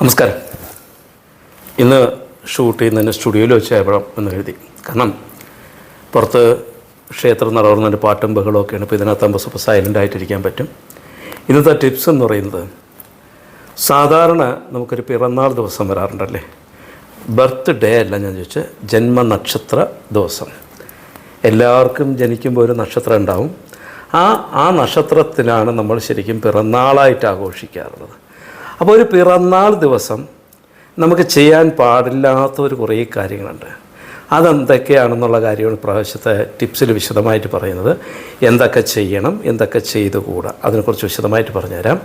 നമസ്കാരം. ഇന്ന് ഷൂട്ട് ചെയ്യുന്നതിന് സ്റ്റുഡിയോയിൽ വെച്ച് എന്ന് എഴുതി കാരണം പുറത്ത് ക്ഷേത്രം നടന്നൊരു പാട്ടും ബഹളവും ഒക്കെയാണ് ഇപ്പോൾ ഇതിനകത്താകുമ്പോൾ സൈലന്റ് ആയിട്ടിരിക്കാൻ പറ്റും. ഇന്നത്തെ ടിപ്സ് എന്ന് പറയുന്നത് സാധാരണ നമുക്കൊരു പിറന്നാൾ ദിവസം വരാറുണ്ടല്ലേ? ബർത്ത് ഡേ അല്ല ഞാൻ ചോദിച്ചത്. ജന്മനക്ഷത്ര ദിവസം. എല്ലാവർക്കും ജനിക്കുമ്പോൾ ഒരു നക്ഷത്രം ഉണ്ടാവും. ആ ആ നക്ഷത്രത്തിലാണ് നമ്മൾ ശരിക്കും പിറന്നാളായിട്ട് ആഘോഷിക്കാറുള്ളത്. അപ്പോൾ ഒരു പിറന്നാൾ ദിവസം നമുക്ക് ചെയ്യാൻ പാടില്ലാത്ത ഒരു കുറേ കാര്യങ്ങളുണ്ട്. അതെന്തൊക്കെയാണെന്നുള്ള കാര്യമാണ് പ്രാവശ്യത്തെ ടിപ്സിൽ വിശദമായിട്ട് പറയുന്നത്. എന്തൊക്കെ ചെയ്യണം എന്തൊക്കെ ചെയ്തുകൂടാ? അതിനെക്കുറിച്ച് വിശദമായിട്ട് പറഞ്ഞുതരാം.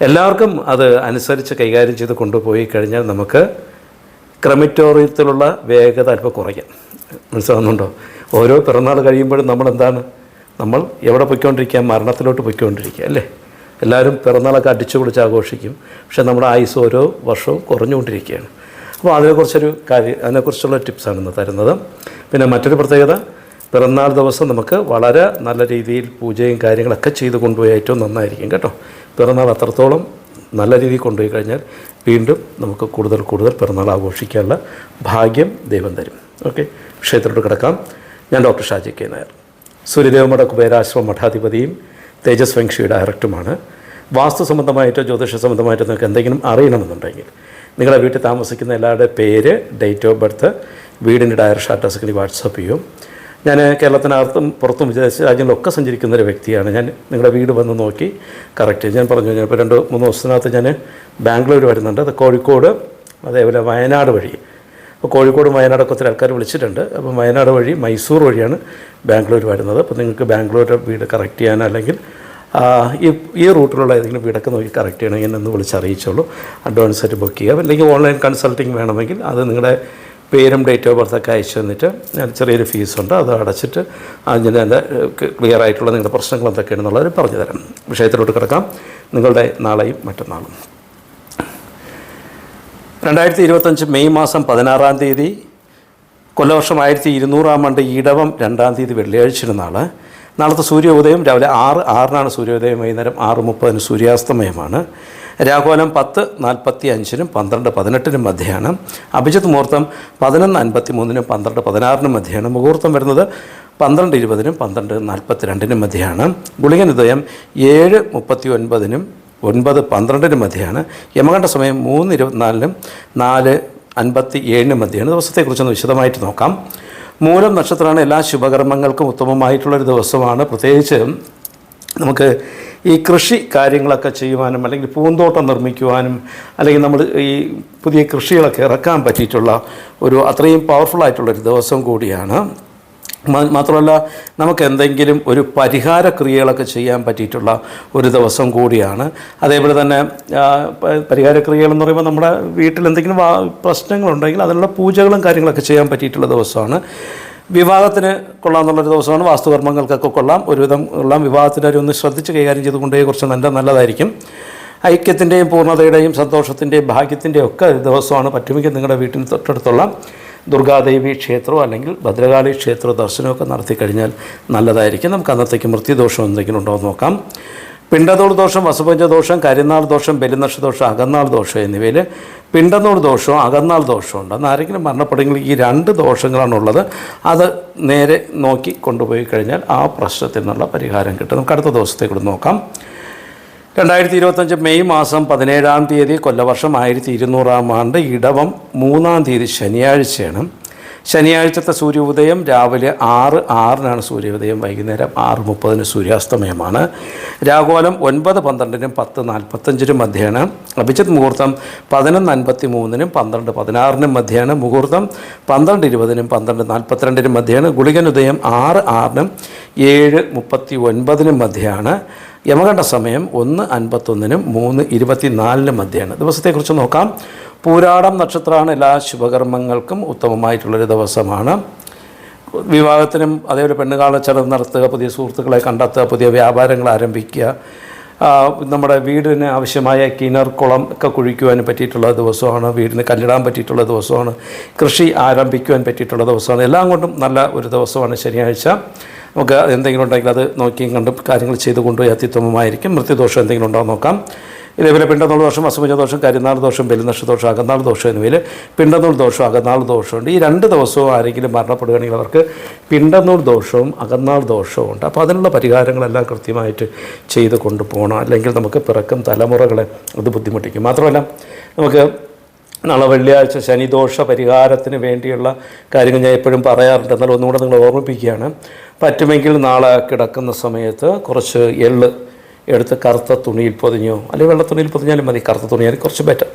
എല്ലാവർക്കും അത് അനുസരിച്ച് കൈകാര്യം ചെയ്ത് കൊണ്ടുപോയി കഴിഞ്ഞാൽ നമുക്ക് ക്രമിറ്റോറിയത്തിലുള്ള വേഗത അല്പം കുറയ്ക്കാം. മനസ്സിലാകുന്നുണ്ടോ ഓരോ പിറന്നാൾ കഴിയുമ്പോഴും നമ്മൾ എന്താണ് നമ്മൾ എവിടെ പൊയ്ക്കൊണ്ടിരിക്കുക? മരണത്തിലോട്ട് പൊയ്ക്കൊണ്ടിരിക്കുക അല്ലേ? എല്ലാവരും പിറന്നാളൊക്കെ അടിച്ചു പൊളിച്ച് ആഘോഷിക്കും. പക്ഷേ നമ്മുടെ ആയുസ് ഓരോ വർഷവും കുറഞ്ഞുകൊണ്ടിരിക്കുകയാണ്. അപ്പോൾ അതിനെക്കുറിച്ചൊരു കാര്യം അതിനെക്കുറിച്ചുള്ള ടിപ്സാണ് ഇന്ന് തരുന്നത്. പിന്നെ മറ്റൊരു പ്രത്യേകത പിറന്നാൾ ദിവസം നമുക്ക് വളരെ നല്ല രീതിയിൽ പൂജയും കാര്യങ്ങളൊക്കെ ചെയ്ത് കൊണ്ടുപോയി ഏറ്റവും നന്നായിരിക്കും കേട്ടോ. പിറന്നാൾ അത്രത്തോളം നല്ല രീതിയിൽ കൊണ്ടുപോയി കഴിഞ്ഞാൽ വീണ്ടും നമുക്ക് കൂടുതൽ കൂടുതൽ പിറന്നാൾ ആഘോഷിക്കാനുള്ള ഭാഗ്യം ദൈവം തരും. ഓക്കെ ക്ഷേത്രത്തിലോട്ട് കിടക്കാം. ഞാൻ ഡോക്ടർ ഷാജി കെ നായർ. സൂര്യദേവ മഠ കുബേരാശ്രമ മഠാധിപതിയും തേജസ് വെങ്ഷി ഡയറക്ടറുമാണ് വാസ്തു സംബന്ധമായിട്ടോ ജ്യോതിഷ സംബന്ധമായിട്ടോ നിങ്ങൾക്ക് എന്തെങ്കിലും അറിയണമെന്നുണ്ടെങ്കിൽ നിങ്ങളുടെ വീട്ടിൽ താമസിക്കുന്ന എല്ലാവരുടെ പേര് ഡേറ്റ് ഓഫ് ബർത്ത് വീടിന്റെ ഡയറക്ഷൻ അഡ്രസ്സ് വാട്സപ്പ് ചെയ്യും. ഞാൻ കേരളത്തിനകത്തും പുറത്തും വിദേശ രാജ്യങ്ങളിലൊക്കെ സഞ്ചരിക്കുന്ന ഒരു വ്യക്തിയാണ്. ഞാൻ നിങ്ങളുടെ വീട് വന്ന് നോക്കി കറക്റ്റ് ഞാൻ പറഞ്ഞു ഞാനിപ്പോൾ രണ്ട് മൂന്ന് ദിവസത്തിനകത്ത് ഞാൻ ബാംഗ്ലൂർ വരുന്നുണ്ട്. അത് കോഴിക്കോട് അതേപോലെ വയനാട് വഴി. അപ്പോൾ കോഴിക്കോട് വയനാടൊക്കെ ഒത്തിരി ആൾക്കാർ വിളിച്ചിട്ടുണ്ട്. അപ്പോൾ വയനാട് വഴി മൈസൂർ വഴിയാണ് ബാംഗ്ലൂർ വരുന്നത്. അപ്പോൾ നിങ്ങൾക്ക് ബാംഗ്ലൂർ വീട് കറക്റ്റ് ചെയ്യാനോ അല്ലെങ്കിൽ ഈ ഈ റൂട്ടിലുള്ള ഏതെങ്കിലും വീടൊക്കെ നോക്കി കറക്റ്റ് ചെയ്യണമെങ്കിൽ എന്ന് വിളിച്ച് അറിയിച്ചോളൂ. അഡ്വാൻസ് ആയിട്ട് ബുക്ക് ചെയ്യുക അല്ലെങ്കിൽ ഓൺലൈൻ കൺസൾട്ടിങ് വേണമെങ്കിൽ അത് നിങ്ങളുടെ പേരും ഡേറ്റ് ഓഫ് ബർത്തൊക്കെ അയച്ചു തന്നിട്ട് ചെറിയൊരു ഫീസുണ്ട് അത് അടച്ചിട്ട് അതിന്റെ എന്റെ ക്ലിയർ ആയിട്ടുള്ള നിങ്ങളുടെ പ്രശ്നങ്ങൾ എന്തൊക്കെയാണെന്നുള്ളത് പറഞ്ഞു തരാം വിഷയത്തിലോട്ട് കിടക്കാം. നിങ്ങളുടെ നാളെയും മറ്റന്നാളും. രണ്ടായിരത്തി ഇരുപത്തഞ്ച് മെയ് മാസം പതിനാറാം തീയതി കൊല്ലവർഷം ആയിരത്തി ഇരുന്നൂറാം ആണ്ട് ഇടവം രണ്ടാം തീയതി വെള്ളിയാഴ്ച നാൾ നാളത്തെ സൂര്യോദയം രാവിലെ ആറ് ആറിനാണ് സൂര്യോദയം വൈകുന്നേരം ആറ് മുപ്പതിന് സൂര്യാസ്തമയമാണ്. രാഘോലം പത്ത് നാൽപ്പത്തി അഞ്ചിനും പന്ത്രണ്ട് പതിനെട്ടിനും മധ്യയാണ്. അഭിജിത്ത് മുഹൂർത്തം പതിനൊന്ന് അൻപത്തി മൂന്നിനും പന്ത്രണ്ട് പതിനാറിനും മധ്യയാണ്. മുഹൂർത്തം വരുന്നത് പന്ത്രണ്ട് ഇരുപതിനും പന്ത്രണ്ട് നാൽപ്പത്തി രണ്ടിനും മധ്യയാണ് ഗുളികനുദയം ഏഴ് മുപ്പത്തി ഒൻപതിനും ഒൻപത് പന്ത്രണ്ടിനും മധ്യയാണ് യമകണ്ഠ സമയം മൂന്ന് ഇരുപത്തിനാലിനും നാല് അൻപത്തി ഏഴിനും മധ്യയാണ് ദിവസത്തെക്കുറിച്ചൊന്ന് വിശദമായിട്ട് നോക്കാം. മൂലം നക്ഷത്രമാണ് എല്ലാ ശുഭകർമ്മങ്ങൾക്കും ഉത്തമമായിട്ടുള്ളൊരു ദിവസമാണ്. പ്രത്യേകിച്ച് നമുക്ക് ഈ കൃഷി കാര്യങ്ങളൊക്കെ ചെയ്യുവാനും അല്ലെങ്കിൽ പൂന്തോട്ടം നിർമ്മിക്കുവാനും അല്ലെങ്കിൽ നമ്മൾ ഈ പുതിയ കൃഷികളൊക്കെ ഇറക്കാൻ പറ്റിയിട്ടുള്ള ഒരു അത്രയും പവർഫുൾ ആയിട്ടുള്ളൊരു ദിവസം കൂടിയാണ്. മാത്രമല്ല നമുക്ക് എന്തെങ്കിലും ഒരു പരിഹാര ക്രിയകളൊക്കെ ചെയ്യാൻ പറ്റിയിട്ടുള്ള ഒരു ദിവസം കൂടിയാണ്. അതേപോലെ തന്നെ പരിഹാര ക്രിയകളെന്ന് പറയുമ്പോൾ നമ്മുടെ വീട്ടിൽ എന്തെങ്കിലും പ്രശ്നങ്ങളുണ്ടെങ്കിൽ അതിനുള്ള പൂജകളും കാര്യങ്ങളൊക്കെ ചെയ്യാൻ പറ്റിയിട്ടുള്ള ദിവസമാണ്. വിവാഹത്തിന് കൊള്ളാമെന്നുള്ളൊരു ദിവസമാണ്. വാസ്തുകർമ്മങ്ങൾക്കൊക്കെ കൊള്ളാം. ഒരുവിധം കൊള്ളാം. വിവാഹത്തിന്റെ ഒന്ന് ശ്രദ്ധിച്ച് കൈകാര്യം ചെയ്തുകൊണ്ടേ കുറച്ച് നല്ല നല്ലതായിരിക്കും. ഐക്യത്തിന്റെയും പൂർണതയുടെയും സന്തോഷത്തിന്റെയും ഭാഗ്യത്തിന്റെയും ഒക്കെ ദിവസമാണ്. പറ്റുമെങ്കിൽ നിങ്ങളുടെ വീട്ടിന് തൊട്ടടുത്തുള്ള ദുർഗാദേവി ക്ഷേത്രമോ അല്ലെങ്കിൽ ഭദ്രകാളി ക്ഷേത്ര ദർശനമൊക്കെ നടത്തി കഴിഞ്ഞാൽ നല്ലതായിരിക്കും. നമുക്ക് അന്നത്തേക്ക് മൃത്യുദോഷം എന്തെങ്കിലും ഉണ്ടോ എന്ന് നോക്കാം. പിണ്ടതോൾ ദോഷം വസുപഞ്ച ദോഷം കരിനാൾ ദോഷം ബലിനക്ഷ ദോഷം അകന്നാൾ ദോഷം എന്നിവയിൽ പിണ്ടനൂർ ദോഷവും അകന്നാൾ ദോഷവും ഉണ്ട്. അന്ന് ആരെങ്കിലും മരണപ്പെടുമെങ്കിൽ ഈ രണ്ട് ദോഷങ്ങളാണുള്ളത്. അത് നേരെ നോക്കി കൊണ്ടുപോയി കഴിഞ്ഞാൽ ആ പ്രശ്നത്തിൽ നിന്നുള്ള പരിഹാരം കിട്ടും. നമുക്ക് അടുത്ത ദിവസത്തേക്കൂടെ നോക്കാം. രണ്ടായിരത്തി ഇരുപത്തഞ്ച് മെയ് മാസം പതിനേഴാം തീയതി കൊല്ലവർഷം ആയിരത്തി ഇരുന്നൂറാം ആണ്ട് ഇടവം മൂന്നാം തീയതി ശനിയാഴ്ചയാണ്. ശനിയാഴ്ചത്തെ സൂര്യോദയം രാവിലെ ആറ് ആറിനാണ് സൂര്യോദയം വൈകുന്നേരം ആറ് മുപ്പതിന് സൂര്യാസ്തമയമാണ്. രാഘോലം ഒൻപത് പന്ത്രണ്ടിനും പത്ത് നാൽപ്പത്തഞ്ചിനും മധ്യേയാണ് അഭിജിത് മുഹൂർത്തം പതിനൊന്ന് അൻപത്തി മൂന്നിനും പന്ത്രണ്ട് പതിനാറിനും മധ്യേയാണ് മുഹൂർത്തം പന്ത്രണ്ട് ഇരുപതിനും പന്ത്രണ്ട് നാൽപ്പത്തിരണ്ടിനും മധ്യേയാണ് ഗുളികനുദയം ആറ് ആറിനും ഏഴ് മുപ്പത്തി ഒൻപതിനും മധ്യയാണ് യമകണ്ഠ സമയം ഒന്ന് അൻപത്തൊന്നിനും മൂന്ന് ഇരുപത്തിനാലിനും മധ്യയാണ് ദിവസത്തെക്കുറിച്ച് നോക്കാം. പൂരാടം നക്ഷത്രമാണ് എല്ലാ ശുഭകർമ്മങ്ങൾക്കും ഉത്തമമായിട്ടുള്ളൊരു ദിവസമാണ്. വിവാഹത്തിനും അതേപോലെ പെണ്ണുകാള ചെലവ് നടത്തുക പുതിയ സുഹൃത്തുക്കളെ കണ്ടെത്തുക പുതിയ വ്യാപാരങ്ങൾ ആരംഭിക്കുക നമ്മുടെ വീടിന് ആവശ്യമായ കിണർ കുളം ഒക്കെ കുഴിക്കുവാൻ പറ്റിയിട്ടുള്ള ദിവസമാണ്. വീടിന് കല്ലിടാൻ പറ്റിയിട്ടുള്ള ദിവസമാണ്. കൃഷി ആരംഭിക്കുവാൻ പറ്റിയിട്ടുള്ള ദിവസമാണ്. എല്ലാം കൊണ്ടും നല്ല ഒരു ദിവസമാണ് ശനിയാഴ്ച. നമുക്ക് എന്തെങ്കിലും ഉണ്ടെങ്കിൽ അത് നോക്കിയും കണ്ടും കാര്യങ്ങൾ ചെയ്തു കൊണ്ടുപോയി അത്യുത്തമമായിരിക്കും. മൃത്യുദോഷം എന്തെങ്കിലും ഉണ്ടോ നോക്കാം. ഇതേപോലെ പിണ്ടനൂൽ ദോഷം അസുമജ ദോഷം കരിനാൾ ദോഷം ബലിനക്ഷ ദോഷം അകന്നാൾ ദോഷം എന്നിവയിൽ പിണ്ടനൂൽ ദോഷം അകന്നാൾ ദോഷമുണ്ട്. ഈ രണ്ട് ദിവസവും ആരെങ്കിലും മരണപ്പെടുകയാണെങ്കിൽ അവർക്ക് പിണ്ടനൂൽ ദോഷവും അകന്നാൾ ദോഷവും ഉണ്ട്. അപ്പോൾ അതിനുള്ള പരിഹാരങ്ങളെല്ലാം കൃത്യമായിട്ട് ചെയ്ത് കൊണ്ടുപോകണം. അല്ലെങ്കിൽ നമുക്ക് പിറക്കും തലമുറകളെ അത് ബുദ്ധിമുട്ടിക്കും. മാത്രമല്ല നമുക്ക് നാളെ വെള്ളിയാഴ്ച ശനിദോഷ പരിഹാരത്തിന് വേണ്ടിയുള്ള കാര്യങ്ങൾ ഞാൻ എപ്പോഴും പറയാറുണ്ട്. എന്നാൽ ഒന്നുകൂടെ നിങ്ങൾ ഓർമ്മിപ്പിക്കുകയാണ്. പറ്റുമെങ്കിൽ നാളെ കിടക്കുന്ന സമയത്ത് കുറച്ച് എള്ള് എടുത്ത് കറുത്ത തുണിയിൽ പൊതിഞ്ഞോ. അല്ലെങ്കിൽ വെള്ള തുണിയിൽ പൊതിഞ്ഞാലും മതി കറുത്ത തുണിയാൽ കുറച്ച് ബെറ്റർ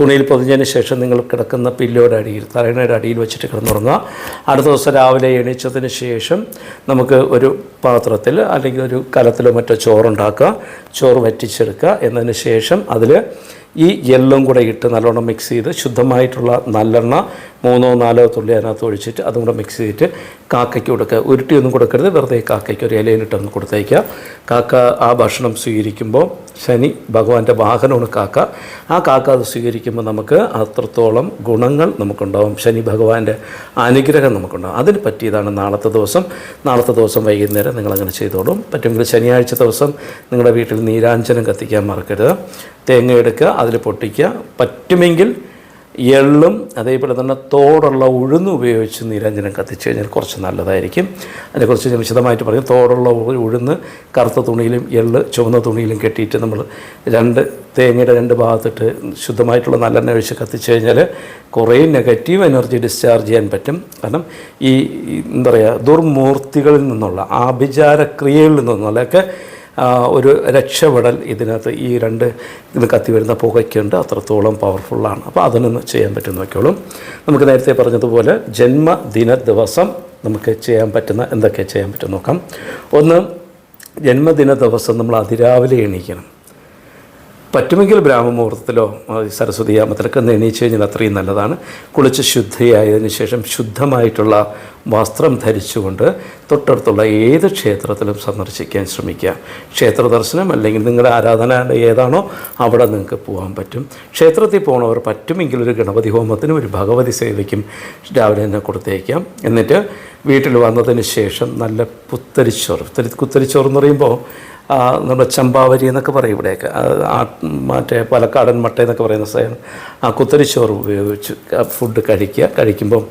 തുണിയിൽ പൊതിഞ്ഞതിന് ശേഷം നിങ്ങൾ കിടക്കുന്ന പില്ലോയുടെ അടിയിൽ തലയുടെ അടിയിൽ വെച്ചിട്ട് കിടന്നുറങ്ങുക. അടുത്ത ദിവസം രാവിലെ എണീച്ചതിന് ശേഷം നമുക്ക് ഒരു പാത്രത്തിൽ അല്ലെങ്കിൽ ഒരു കലത്തിലോ മറ്റോ ചോറുണ്ടാക്കുക. ചോറ് വറ്റിച്ചെടുക്കുക. എന്നതിന് ശേഷം അതിൽ ഈ എല്ലും കൂടെ ഇട്ട് നല്ലോണം മിക്സ് ചെയ്ത് ശുദ്ധമായിട്ടുള്ള നല്ലെണ്ണ മൂന്നോ നാലോ തുള്ളി അതിനകത്ത് ഒഴിച്ചിട്ട് അതും കൂടെ മിക്സ് ചെയ്തിട്ട് കാക്കയ്ക്ക് കൊടുക്കുക ഉരുട്ടിയൊന്നും കൊടുക്കരുത്. വെറുതെ കാക്കയ്ക്ക് ഒരു ഇലയിലിട്ടൊന്ന് കൊടുത്തേക്കുക കാക്ക ആ ഭക്ഷണം സ്വീകരിക്കുമ്പോൾ ശനി ഭഗവാന്റെ വാഹനമാണ് കാക്ക. ആ കാക്ക അത് സ്വീകരിക്കുമ്പോൾ നമുക്ക് അത്രത്തോളം ഗുണങ്ങൾ നമുക്കുണ്ടാവും. ശനി ഭഗവാന്റെ അനുഗ്രഹം നമുക്കുണ്ടാവും. അതിന് പറ്റിയതാണ് നാളത്തെ ദിവസം. നാളത്തെ ദിവസം വൈകുന്നേരം നിങ്ങളങ്ങനെ ചെയ്തോളും. പറ്റുമെങ്കിൽ ശനിയാഴ്ച ദിവസം നിങ്ങളുടെ വീട്ടിൽ നീരാഞ്ജനം കത്തിക്കാൻ മറക്കരുത്. തേങ്ങ എടുക്കുക അതിൽ പൊട്ടിക്കുക. പറ്റുമെങ്കിൽ എള്ളും അതേപോലെ തന്നെ തോടുള്ള ഉഴുന്ന് ഉപയോഗിച്ച് നിരഞ്ജനം കത്തിച്ച് കഴിഞ്ഞാൽ കുറച്ച് നല്ലതായിരിക്കും. അതിനെക്കുറിച്ച് ഞാൻ വിശദമായിട്ട് പറയും തോടുള്ള ഉഴുന്ന് കറുത്ത തുണിയിലും എള്ള് ചുവന്ന തുണിയിലും കെട്ടിയിട്ട് നമ്മൾ രണ്ട് തേങ്ങയുടെ രണ്ട് ഭാഗത്തിട്ട് ശുദ്ധമായിട്ടുള്ള നല്ലെണ്ണ ഒഴിച്ച് കത്തിച്ച് കഴിഞ്ഞാൽ കുറേ നെഗറ്റീവ് എനർജി ഡിസ്ചാർജ് ചെയ്യാൻ പറ്റും. കാരണം ഈ എന്താ പറയുക ദുർമൂർത്തികളിൽ നിന്നുള്ള ആഭിചാര ക്രിയകളിൽ നിന്നുള്ളതൊക്കെ ആ, ഒരു രക്ഷപ്പെടൽ ഇതിനകത്ത് ഈ രണ്ട് ഇത് കത്തി വരുന്ന പുകയ്ക്കുണ്ട്. അത്രത്തോളം പവർഫുള്ളാണ് അപ്പോൾ അതിനൊന്ന് ചെയ്യാൻ പറ്റും നോക്കിയോളും നമുക്ക് നേരത്തെ പറഞ്ഞതുപോലെ ജന്മദിന ദിവസം നമുക്ക് ചെയ്യാൻ പറ്റുന്ന എന്തൊക്കെ ചെയ്യാൻ പറ്റും നോക്കാം. ഒന്ന് ജന്മദിന ദിവസം നമ്മൾ അതിരാവിലെ എണീക്കണം. പറ്റുമെങ്കിൽ ബ്രാഹ്മമുഹൂർത്തത്തിലോ ആ, സരസ്വതി യാമത്തിലൊക്കെ എണീച്ച് കഴിഞ്ഞാൽ അത്രയും നല്ലതാണ്. കുളിച്ച് ശുദ്ധിയായതിനു ശേഷം ശുദ്ധമായിട്ടുള്ള വസ്ത്രം ധരിച്ചുകൊണ്ട് തൊട്ടടുത്തുള്ള ഏത് ക്ഷേത്രത്തിലും സന്ദർശിക്കാൻ ശ്രമിക്കുക. ക്ഷേത്ര ദർശനം അല്ലെങ്കിൽ നിങ്ങളുടെ ആരാധനാലയം ഏതാണോ അവിടെ നിങ്ങൾക്ക് പോകാൻ പറ്റും. ക്ഷേത്രത്തിൽ പോകണവർ പറ്റുമെങ്കിൽ ഒരു ഗണപതി ഹോമത്തിനും ഒരു ഭഗവതി സേവയ്ക്കും രാവിലെ തന്നെ കൊടുത്തേക്കാം. എന്നിട്ട് വീട്ടിൽ വന്നതിന് ശേഷം നല്ല പുത്തരിച്ചോറ്. പുത്തരി കുത്തരിച്ചോറ് എന്ന് പറയുമ്പോൾ നമ്മുടെ ചമ്പാവരി എന്നൊക്കെ പറയും ഇവിടെയൊക്കെ. മറ്റേ പാലക്കാടൻ മട്ട എന്നൊക്കെ പറയുന്ന സാധനം. ആ കുത്തരിച്ചോറ് ഉപയോഗിച്ച് ഫുഡ് കഴിക്കുക. കഴിക്കുമ്പം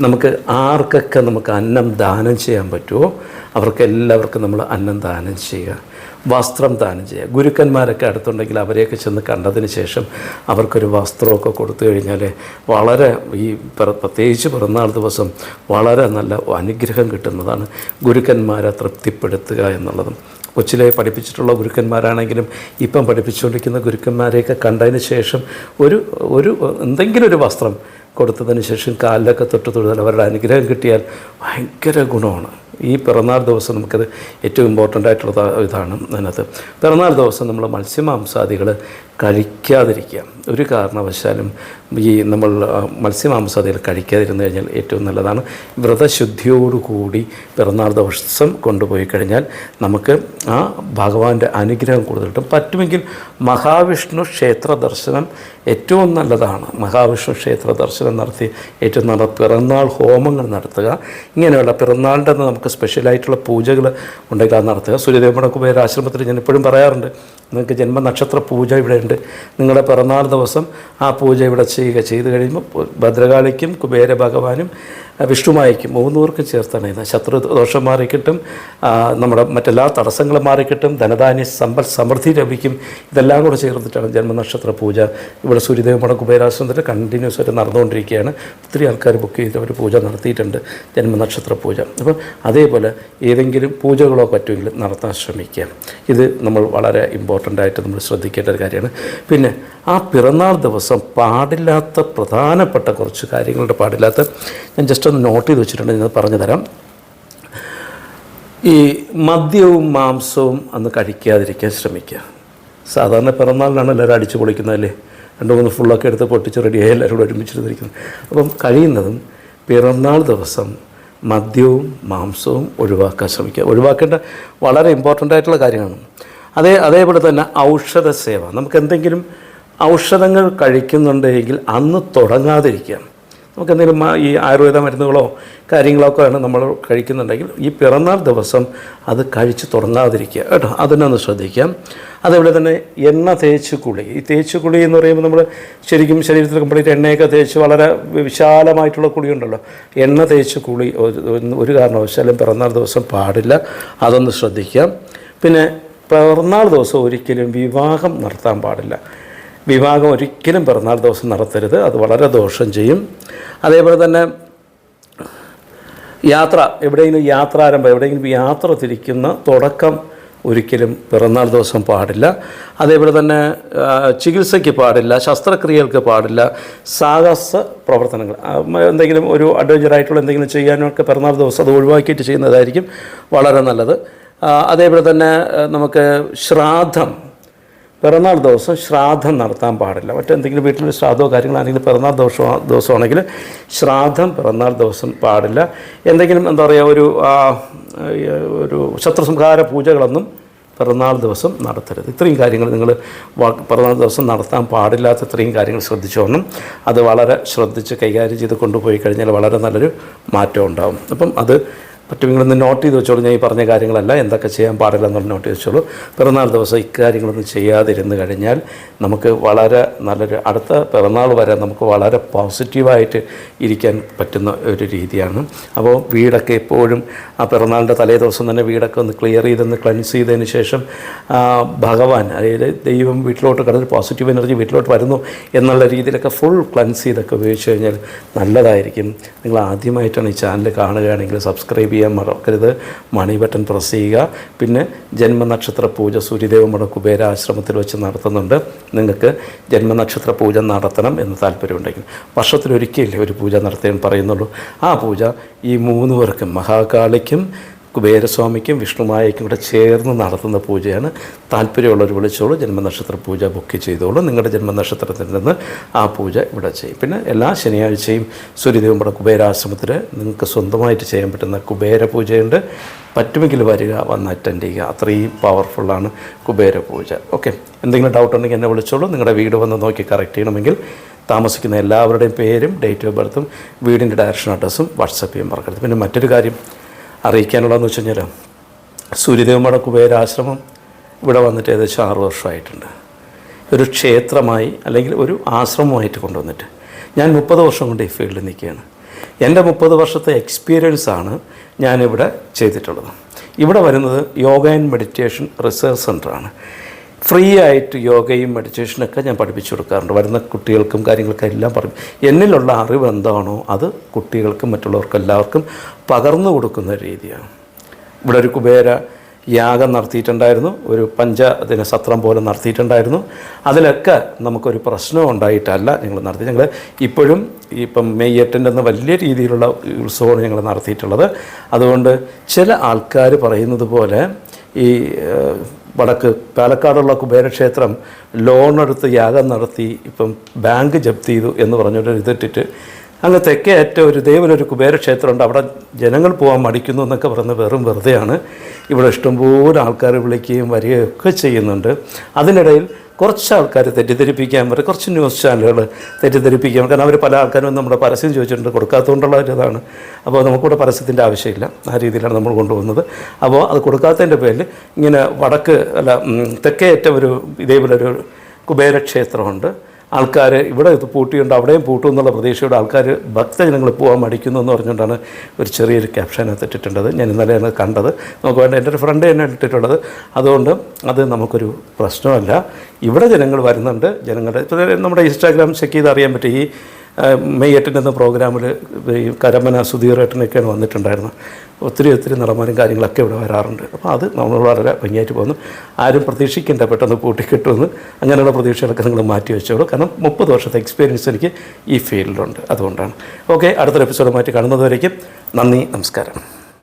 നമുക്ക് ആർക്കൊക്കെ നമുക്ക് അന്നം ദാനം ചെയ്യാൻ പറ്റുമോ അവർക്ക് എല്ലാവർക്കും നമ്മൾ അന്നം ദാനം ചെയ്യുക വസ്ത്രം ദാനം ചെയ്യുക. ഗുരുക്കന്മാരൊക്കെ അടുത്തുണ്ടെങ്കിൽ അവരെയൊക്കെ ചെന്ന് കണ്ടതിന് ശേഷം അവർക്കൊരു വസ്ത്രമൊക്കെ കൊടുത്തു കഴിഞ്ഞാൽ വളരെ ഈ പ്രത്യേകിച്ച് പിറന്നാൾ ദിവസം വളരെ നല്ല അനുഗ്രഹം കിട്ടുന്നതാണ് ഗുരുക്കന്മാരെ തൃപ്തിപ്പെടുത്തുക എന്നുള്ളതും. കൊച്ചിലെ പഠിപ്പിച്ചിട്ടുള്ള ഗുരുക്കന്മാരാണെങ്കിലും ഇപ്പം പഠിപ്പിച്ചുകൊണ്ടിരിക്കുന്ന ഗുരുക്കന്മാരെയൊക്കെ കണ്ടതിന് ശേഷം ഒരു ഒരു എന്തെങ്കിലും ഒരു വസ്ത്രം കൊടുത്തതിന് ശേഷം കാലിലൊക്കെ തൊട്ട് തൊഴുതാൽ അവരുടെ അനുഗ്രഹം കിട്ടിയാൽ ഭയങ്കര ഗുണമാണ്. ഈ പിറന്നാൾ ദിവസം നമുക്കത് ഏറ്റവും ഇമ്പോർട്ടന്റ് ആയിട്ടുള്ള ഇതാണ് അതിനകത്ത്. പിറന്നാൾ ദിവസം നമ്മൾ മത്സ്യമാംസാദികൾ കഴിക്കാതിരിക്കുക. ഒരു കാരണവശാലും ഈ നമ്മൾ മത്സ്യമാംസാദികൾ കഴിക്കാതിരുന്നു കഴിഞ്ഞാൽ ഏറ്റവും നല്ലതാണ്. വ്രതശുദ്ധിയോടുകൂടി പിറന്നാൾ ദിവസം കൊണ്ടുപോയി കഴിഞ്ഞാൽ നമുക്ക് ആ ഭഗവാന്റെ അനുഗ്രഹം കൂടുതൽ കിട്ടും. പറ്റുമെങ്കിൽ മഹാവിഷ്ണു ക്ഷേത്ര ദർശനം ഏറ്റവും നല്ലതാണ്. മഹാവിഷ്ണു ക്ഷേത്ര ദർശനം നടത്തി ഏറ്റവും നല്ല പിറന്നാൾ ഹോമങ്ങൾ നടത്തുക. ഇങ്ങനെയുള്ള പിറന്നാളിന്റെ നമുക്ക് സ്പെഷ്യലായിട്ടുള്ള പൂജകൾ ഉണ്ടെങ്കിൽ അത് നടത്തുക. സൂര്യദേവ കുബേര ആശ്രമത്തിൽ ഞാൻ എപ്പോഴും പറയാറുണ്ട് നിങ്ങൾക്ക് ജന്മനക്ഷത്ര പൂജ ഇവിടെ ഉണ്ട്. നിങ്ങളുടെ പിറന്നാൾ ദിവസം ആ പൂജ ഇവിടെ ചെയ്യുക. ചെയ്ത് കഴിയുമ്പോൾ ഭദ്രകാളിക്കും കുബേര ഭഗവാനും വിഷ്ണുമായിക്കും മൂന്നൂർക്ക് ചേർത്താണ്. ഇത് ശത്രു ദോഷം മാറിക്കിട്ടും നമ്മുടെ മറ്റെല്ലാ തടസ്സങ്ങളും മാറിക്കിട്ടും ധനധാന്യ സമ്പൽ സമൃദ്ധി ലഭിക്കും. ഇതെല്ലാം കൂടെ ചേർന്നിട്ടാണ് ജന്മനക്ഷത്ര പൂജ. ഇവിടെ സൂര്യദേവമണ കുബേരാശ്രമത്തിൽ കണ്ടിന്യൂസ് ആയിട്ട് നടന്നുകൊണ്ടിരിക്കുകയാണ്. ഒത്തിരി ആൾക്കാർ ബുക്ക് ചെയ്ത് അവർ പൂജ നടത്തിയിട്ടുണ്ട്. ജന്മനക്ഷത്ര പൂജ. അപ്പം അതേപോലെ ഏതെങ്കിലും പൂജകളോ പറ്റുമെങ്കിൽ നടത്താൻ ശ്രമിക്കുക. ഇത് നമ്മൾ വളരെ ഇമ്പോർട്ടന്റ് ആയിട്ട് നമ്മൾ ശ്രദ്ധിക്കേണ്ട ഒരു കാര്യമാണ്. പിന്നെ ആ പിറന്നാൾ ദിവസം പാടില്ലാത്ത പ്രധാനപ്പെട്ട കുറച്ച് കാര്യങ്ങളുടെ പാടില്ലാത്ത ഞാൻ ജസ്റ്റ് ഒന്ന് നോട്ട് ചെയ്ത് വെച്ചിട്ടുണ്ട് ഞാൻ പറഞ്ഞു തരാം. ഈ മദ്യവും മാംസവും അന്ന് കഴിക്കാതിരിക്കാൻ ശ്രമിക്കുക. സാധാരണ പിറന്നാളിനാണ് എല്ലാവരും അടിച്ചു പൊളിക്കുന്നതല്ലേ രണ്ട് മൂന്ന് ഫുള്ളൊക്കെ എടുത്ത് പൊട്ടിച്ച് റെഡിയായി എല്ലാവരും കൂടെ ഒരുമിച്ചിരുന്നിരിക്കുന്നത്. അപ്പം കഴിയുന്നതും പിറന്നാൾ ദിവസം മദ്യവും മാംസവും ഒഴിവാക്കാൻ ശ്രമിക്കുക. ഒഴിവാക്കേണ്ട വളരെ ഇമ്പോർട്ടന്റ് ആയിട്ടുള്ള കാര്യമാണ്. അതേ അതേപോലെ തന്നെ ഔഷധ സേവ. നമുക്ക് എന്തെങ്കിലും ഔഷധങ്ങൾ കഴിക്കുന്നുണ്ടെങ്കിൽ അന്ന് തുടങ്ങാതിരിക്കാം നമുക്ക് എന്തെങ്കിലും ഈ ആയുർവേദ മരുന്നുകളോ കാര്യങ്ങളോ ആണ് നമ്മൾ കഴിക്കുന്നുണ്ടെങ്കിൽ ഈ പിറന്നാൾ ദിവസം അത് കഴിച്ച് തുടങ്ങാതിരിക്കുക കേട്ടോ. അതിനെ ഒന്ന് ശ്രദ്ധിക്കാം. അതേപോലെ തന്നെ എണ്ണ തേച്ച് കുളി. ഈ തേച്ച് കുളി എന്ന് പറയുമ്പോൾ നമ്മൾ ശരിക്കും ശരീരത്തിൽ കംപ്ലീറ്റ് എണ്ണയൊക്കെ തേച്ച് വളരെ വിശാലമായിട്ടുള്ള കുളി ഉണ്ടല്ലോ. എണ്ണ തേച്ച് കുളി ഒരു കാരണവശാലും പിറന്നാൾ ദിവസം പാടില്ല. അതൊന്ന് ശ്രദ്ധിക്കാം. പിന്നെ പിറന്നാൾ ദിവസം ഒരിക്കലും വിവാഹം നടത്താൻ പാടില്ല. വിവാഹം ഒരിക്കലും പിറന്നാൾ ദിവസം നടത്തരുത്. അത് വളരെ ദോഷം ചെയ്യും. അതേപോലെ തന്നെ യാത്ര എവിടെയെങ്കിലും യാത്രാരംഭം എവിടെയെങ്കിലും യാത്ര തിരിക്കുന്ന തുടക്കം ഒരിക്കലും പിറന്നാൾ ദിവസം പാടില്ല. അതേപോലെ തന്നെ ചികിത്സയ്ക്ക് പാടില്ല ശസ്ത്രക്രിയകൾക്ക് പാടില്ല സാഹസ പ്രവർത്തനങ്ങൾ. എന്തെങ്കിലും ഒരു അഡ്വഞ്ചറായിട്ടുള്ള എന്തെങ്കിലും ചെയ്യാനൊക്കെ പിറന്നാൾ ദിവസം അത് ഒഴിവാക്കിയിട്ട് ചെയ്യുന്നതായിരിക്കും വളരെ നല്ലത്. അതേപോലെ തന്നെ നമുക്ക് ശ്രാദ്ധം പിറന്നാൾ ദിവസം ശ്രാദ്ധം നടത്താൻ പാടില്ല. മറ്റെന്തെങ്കിലും വീട്ടിൽ ശ്രാദ്ധമോ കാര്യങ്ങളോ കാര്യങ്ങളാണെങ്കിൽ പിറന്നാൾ ദിവസം ദിവസമാണെങ്കിൽ ശ്രാദ്ധം പിറന്നാൾ ദിവസം പാടില്ല. എന്തെങ്കിലും എന്താ പറയുക ഒരു ഒരു ശത്രുസംഹാര പൂജകളൊന്നും പിറന്നാൾ ദിവസം നടത്തരുത്. ഇത്രയും കാര്യങ്ങൾ നിങ്ങൾ പിറന്നാൾ ദിവസം നടത്താൻ പാടില്ലാത്ത ഇത്രയും കാര്യങ്ങൾ ശ്രദ്ധിച്ചോണം. അത് വളരെ ശ്രദ്ധിച്ച് കൈകാര്യം ചെയ്ത് കൊണ്ടുപോയി കഴിഞ്ഞാൽ വളരെ നല്ലൊരു മാറ്റം ഉണ്ടാകും അപ്പം അത് പറ്റുമെങ്കിലൊന്ന് നോട്ട് ചെയ്ത് വെച്ചോളൂ. ഞാൻ ഈ പറഞ്ഞ കാര്യങ്ങളല്ല. എന്തൊക്കെ ചെയ്യാൻ പാടില്ല എന്നുള്ള നോട്ട് ചെയ്ത് വെച്ചോളൂ. പിറന്നാൾ ദിവസം ഇക്കാര്യങ്ങളൊന്നും ചെയ്യാതിരുന്ന് കഴിഞ്ഞാൽ നമുക്ക് വളരെ നല്ലൊരു അടുത്ത പിറന്നാൾ വരെ നമുക്ക് വളരെ പോസിറ്റീവായിട്ട് ഇരിക്കാൻ പറ്റുന്ന ഒരു രീതിയാണ്. അപ്പോൾ വീടൊക്കെ എപ്പോഴും ആ പിറന്നാളിന്റെ തലേ ദിവസം തന്നെ വീടൊക്കെ ഒന്ന് ക്ലിയർ ചെയ്തൊന്ന് ക്ലൻസ് ചെയ്തതിന് ശേഷം ഭഗവാൻ അതായത് ദൈവം വീട്ടിലോട്ട് കടന്ന് പോസിറ്റീവ് എനർജി വീട്ടിലോട്ട് വരുന്നു എന്നുള്ള രീതിയിലൊക്കെ ഫുൾ ക്ലൻസ് ചെയ്തൊക്കെ ഉപയോഗിച്ച് കഴിഞ്ഞാൽ നല്ലതായിരിക്കും. നിങ്ങൾ ആദ്യമായിട്ടാണ് ഈ ചാനൽ കാണുകയാണെങ്കിൽ സബ്സ്ക്രൈബ് ചെയ്യാൻ മറക്കരുത്. മണി ബട്ടൺ പ്രസ് ചെയ്യുക. പിന്നെ ജന്മനക്ഷത്ര പൂജ കുബേര ആശ്രമത്തിൽ വെച്ച് നടത്തുന്നുണ്ട്. നിങ്ങൾക്ക് ജന്മനക്ഷത്ര പൂജ നടത്തണം എന്ന് താല്പര്യമുണ്ടെങ്കിൽ. വർഷത്തിലൊരിക്കലേ ഒരു പൂജ നടത്താൻ പറയുന്നുള്ളൂ. ആ പൂജ ഈ മൂന്ന് പേർക്കും മഹാകാളിക്കും കുബേരസ്വാമിക്കും വിഷ്ണുമായയ്ക്കും കൂടെ ചേർന്ന് നടത്തുന്ന പൂജയാണ്. താല്പര്യമുള്ളവർ വിളിച്ചോളൂ. ജന്മനക്ഷത്ര പൂജ ബുക്ക് ചെയ്തോളൂ. നിങ്ങളുടെ ജന്മനക്ഷത്രത്തിൽ നിന്ന് ആ പൂജ ഇവിടെ ചെയ്യും. പിന്നെ എല്ലാ ശനിയാഴ്ചയും സൂര്യദേവമ്പട കുബേരാശ്രമത്തിൽ നിങ്ങൾക്ക് സ്വന്തമായിട്ട് ചെയ്യാൻ പറ്റുന്ന കുബേര പൂജയുണ്ട്. പറ്റുമെങ്കിൽ വരിക വന്ന് അറ്റൻഡ് ചെയ്യുക. അത്രയും പവർഫുള്ളാണ് കുബേര പൂജ. ഓക്കെ എന്തെങ്കിലും ഡൗട്ട് ഉണ്ടെങ്കിൽ എന്നെ വിളിച്ചോളൂ. നിങ്ങളുടെ വീട് വന്ന് നോക്കി കറക്റ്റ് ചെയ്യണമെങ്കിൽ താമസിക്കുന്ന എല്ലാവരുടെയും പേരും ഡേറ്റ് ഓഫ് ബർത്തും വീടിന്റെ ഡയറക്ഷൻ അഡ്രസ്സും വാട്സപ്പ് ചെയ്യാൻ മറക്കരുത്. പിന്നെ മറ്റൊരു കാര്യം. അറിയിക്കാനുള്ളതെന്ന് വെച്ച് കഴിഞ്ഞാൽ സൂര്യദേവമട കുബേരാശ്രമം ഇവിടെ വന്നിട്ട് ഏകദേശം ആറ് വർഷമായിട്ടുണ്ട്. ഒരു ക്ഷേത്രമായി അല്ലെങ്കിൽ ഒരു ആശ്രമമായിട്ട് കൊണ്ടുവന്നിട്ട് ഞാൻ മുപ്പത് വർഷം കൊണ്ട് ഈ ഫീൽഡിൽ നിൽക്കുകയാണ്. എന്റെ മുപ്പത് വർഷത്തെ എക്സ്പീരിയൻസാണ് ഞാനിവിടെ ചെയ്തിട്ടുള്ളത്. ഇവിടെ വരുന്നത് യോഗ ആൻഡ് മെഡിറ്റേഷൻ റിസർച്ച് സെന്ററാണ്. ഫ്രീ ആയിട്ട് യോഗയും മെഡിറ്റേഷനൊക്കെ ഞാൻ പഠിപ്പിച്ചു കൊടുക്കാറുണ്ട്. വരുന്ന കുട്ടികൾക്കും കാര്യങ്ങൾക്കും എല്ലാം പറയും എന്നിലുള്ള അറിവ് എന്താണോ അത് കുട്ടികൾക്കും മറ്റുള്ളവർക്കും എല്ലാവർക്കും പകർന്നു കൊടുക്കുന്ന രീതിയാണ്. ഇവിടെ ഒരു കുബേര യാഗം നടത്തിയിട്ടുണ്ടായിരുന്നു. ഒരു പഞ്ചദിന സത്രം പോലെ നടത്തിയിട്ടുണ്ടായിരുന്നു. അതിലൊക്കെ നമുക്കൊരു പ്രശ്നം ഉണ്ടായിട്ടല്ല ഞങ്ങൾ നടത്തി. ഞങ്ങൾ ഇപ്പോഴും ഇപ്പം മെയ് എട്ടിന്റെ വലിയ രീതിയിലുള്ള ഉത്സവമാണ് ഞങ്ങൾ നടത്തിയിട്ടുള്ളത്. അതുകൊണ്ട് ചില ആൾക്കാർ പറയുന്നത് പോലെ ഈ വടക്ക് പാലക്കാടുള്ള കുബേരക്ഷേത്രം ലോൺ എടുത്ത് യാഗം നടത്തി ഇപ്പം ബാങ്ക് ജപ്തി ചെയ്തു എന്ന് പറഞ്ഞൊരു ഇതിട്ടിട്ട് അങ്ങ് തെക്കേ ഏറ്റവും ഒരു ദൈവനൊരു കുബേരക്ഷേത്രമുണ്ട്. അവിടെ ജനങ്ങൾ പോകാൻ മടിക്കുന്നു എന്നൊക്കെ പറഞ്ഞ് വെറും വെറുതെയാണ്. ഇവിടെ ഇഷ്ടംപോലെ ആൾക്കാർ വിളിക്കുകയും വരികയും ഒക്കെ ചെയ്യുന്നുണ്ട്. അതിനിടയിൽ കുറച്ച് ആൾക്കാർ തെറ്റിദ്ധരിപ്പിക്കാൻ വരെ കുറച്ച് ന്യൂസ് ചാനലുകൾ തെറ്റിദ്ധരിപ്പിക്കാൻ കാരണം അവർ പല ആൾക്കാരും നമ്മുടെ പരസ്യം ചോദിച്ചിട്ടുണ്ട് കൊടുക്കാത്തതുകൊണ്ടുള്ള ഒരിതാണ് അപ്പോൾ നമുക്കിവിടെ പരസ്യത്തിന്റെ ആവശ്യമില്ല. ആ രീതിയിലാണ് നമ്മൾ കൊണ്ടുപോകുന്നത്. അപ്പോൾ അത് കൊടുക്കാത്തതിന്റെ പേരിൽ ഇങ്ങനെ വടക്ക് അല്ല തെക്കേ ഒരു ഇതേപോലെ ഒരു കുബേരക്ഷേത്രമുണ്ട് ആൾക്കാർ ഇവിടെ പൂട്ടിയുണ്ട് അവിടെയും പൂട്ടും എന്നുള്ള പ്രതീക്ഷയോടെ ആൾക്കാർ ഭക്തജനങ്ങൾ പോകാൻ മടിക്കുന്നു എന്ന് പറഞ്ഞുകൊണ്ടാണ് ഒരു ചെറിയൊരു ക്യാപ്ഷനകത്ത് ഇട്ടിട്ടുള്ളത് ഞാൻ ഇന്നലെയാണ് കണ്ടത്. നമുക്ക് വേണ്ട എന്റെ ഒരു ഫ്രണ്ട് തന്നെ ഇട്ടിട്ടുള്ളത്. അതുകൊണ്ട് അത് നമുക്കൊരു പ്രശ്നമല്ല. ഇവിടെ ജനങ്ങൾ വരുന്നുണ്ട്. ജനങ്ങളുടെ നമ്മുടെ ഇൻസ്റ്റാഗ്രാം ചെക്ക് ചെയ്ത് അറിയാൻ പറ്റും. ഈ മെയ് എട്ടിന്റെ പ്രോഗ്രാമിൽ ഈ കരമന സുധീറേട്ടനൊക്കെയാണ് വന്നിട്ടുണ്ടായിരുന്നത്. ഒത്തിരി ഒത്തിരി നടന്മാരും കാര്യങ്ങളൊക്കെ ഇവിടെ വരാറുണ്ട്. അപ്പോൾ അത് നമ്മൾ വളരെ ഭംഗിയായിട്ട് പോകുന്നു. ആരും പ്രതീക്ഷിക്കേണ്ട പെട്ടെന്ന് പൂട്ടിക്കിട്ടുമെന്ന് അങ്ങനെയുള്ള പ്രതീക്ഷകളൊക്കെ നിങ്ങൾ മാറ്റി വെച്ചോളൂ. കാരണം മുപ്പത് വർഷത്തെ എക്സ്പീരിയൻസ് എനിക്ക് ഈ ഫീൽഡിലുണ്ട് അതുകൊണ്ടാണ്. ഓക്കെ അടുത്തൊരു എപ്പിസോഡ് മാറ്റി കാണുന്നതുവരേക്കും നന്ദി നമസ്കാരം.